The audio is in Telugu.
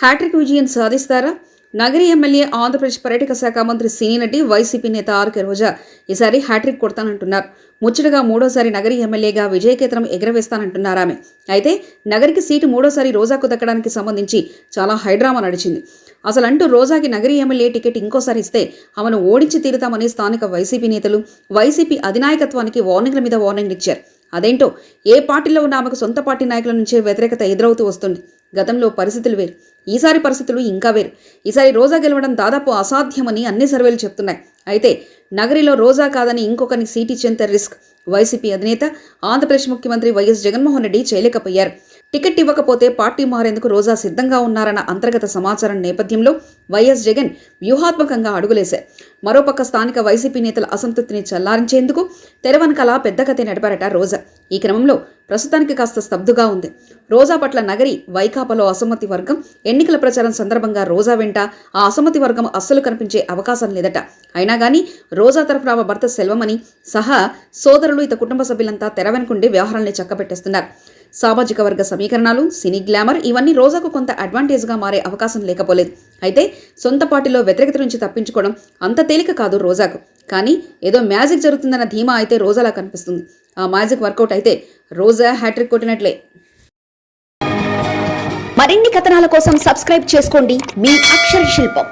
హ్యాట్రిక్ విజయం సాధిస్తారా? నగరి ఎమ్మెల్యే ఆంధ్రప్రదేశ్ పర్యాటక శాఖ మంత్రి సినీ నటి వైసీపీ నేత ఆర్కే రోజా ఈసారి హ్యాట్రిక్ కొడతానంటున్నారు. ముచ్చటగా మూడోసారి నగరి ఎమ్మెల్యేగా విజయకేతనం ఎగరవేస్తానంటున్నారు ఆమె. అయితే నగరికి సీటు మూడోసారి రోజాకు దక్కడానికి సంబంధించి చాలా హైడ్రామా నడిచింది. అసలంటూ రోజాకి నగరి ఎమ్మెల్యే టికెట్ ఇంకోసారి ఇస్తే ఆమెను ఓడించి తీరుతామని స్థానిక వైసీపీ నేతలు వైసీపీ అధినాయకత్వానికి వార్నింగ్ల మీద వార్నింగ్లు ఇచ్చారు. అదేంటో? ఏ పార్టీలో ఉన్న ఆమెకు సొంత పార్టీ నాయకుల నుంచే వ్యతిరేకత ఎదురవుతూ వస్తుంది. గతంలో పరిస్థితులు వేరు. ఈసారి పరిస్థితులు ఇంకా వేరు. ఈసారి రోజా గెలవడం దాదాపు అసాధ్యమని అన్ని సర్వేలు చెప్తున్నాయి. అయితే నగరిలో రోజా కాదని ఇంకొకరిని సీట్ ఇచ్చేంత రిస్క్. వైసీపీ అధినేత ఆంధ్రప్రదేశ్ ముఖ్యమంత్రి వైఎస్ జగన్మోహన్ రెడ్డి చేయలేకపోయారు. టికెట్ ఇవ్వకపోతే పార్టీ మారేందుకు రోజా సిద్ధంగా ఉన్నారన్న అంతర్గత సమాచారం నేపథ్యంలో వైఎస్ జగన్ వ్యూహాత్మకంగా అడుగులేశారు. మరోపక్క స్థానిక వైసీపీ నేతల అసంతృప్తిని చల్లారించేందుకు తెరవనకలా పెద్ద కథ నడిపారట రోజా. ఈ క్రమంలో ప్రస్తుతానికి కాస్త స్తబ్దుగా ఉంది. రోజా పట్ల నగరి వైకాపాలో అసమ్మతి వర్గం ఎన్నికల ప్రచారం సందర్భంగా రోజా వెంట ఆ అసమ్మతి వర్గం అస్సలు కనిపించే అవకాశం లేదట. అయినా కానీ రోజా తరఫున ఆమె భర్త సెల్వమని సహా సోదరులు ఇత కుటుంబ సభ్యులంతా తెర వెనుకుండి వ్యవహారాల్ని చక్కబెట్టేస్తున్నారు. సామాజిక వర్గ సమీకరణాలు సినీ గ్లామర్ ఇవన్నీ రోజాకు కొంత అడ్వాంటేజ్గా మారే అవకాశం లేకపోలేదు. అయితే సొంత పార్టీలో వ్యతిరేకత నుంచి తప్పించుకోవడం అంత తేలిక కాదు రోజాకు. కానీ ఏదో మ్యాజిక్ జరుగుతుందన్న ధీమా అయితే రోజాలా కనిపిస్తుంది. ఆ మ్యాజిక్ వర్కౌట్ అయితే రోజా హ్యాట్రిక్ కొట్టినట్లే. మరిన్ని కథనాల కోసం సబ్స్క్రైబ్ చేసుకోండి. మీ అక్షర శిల్పం.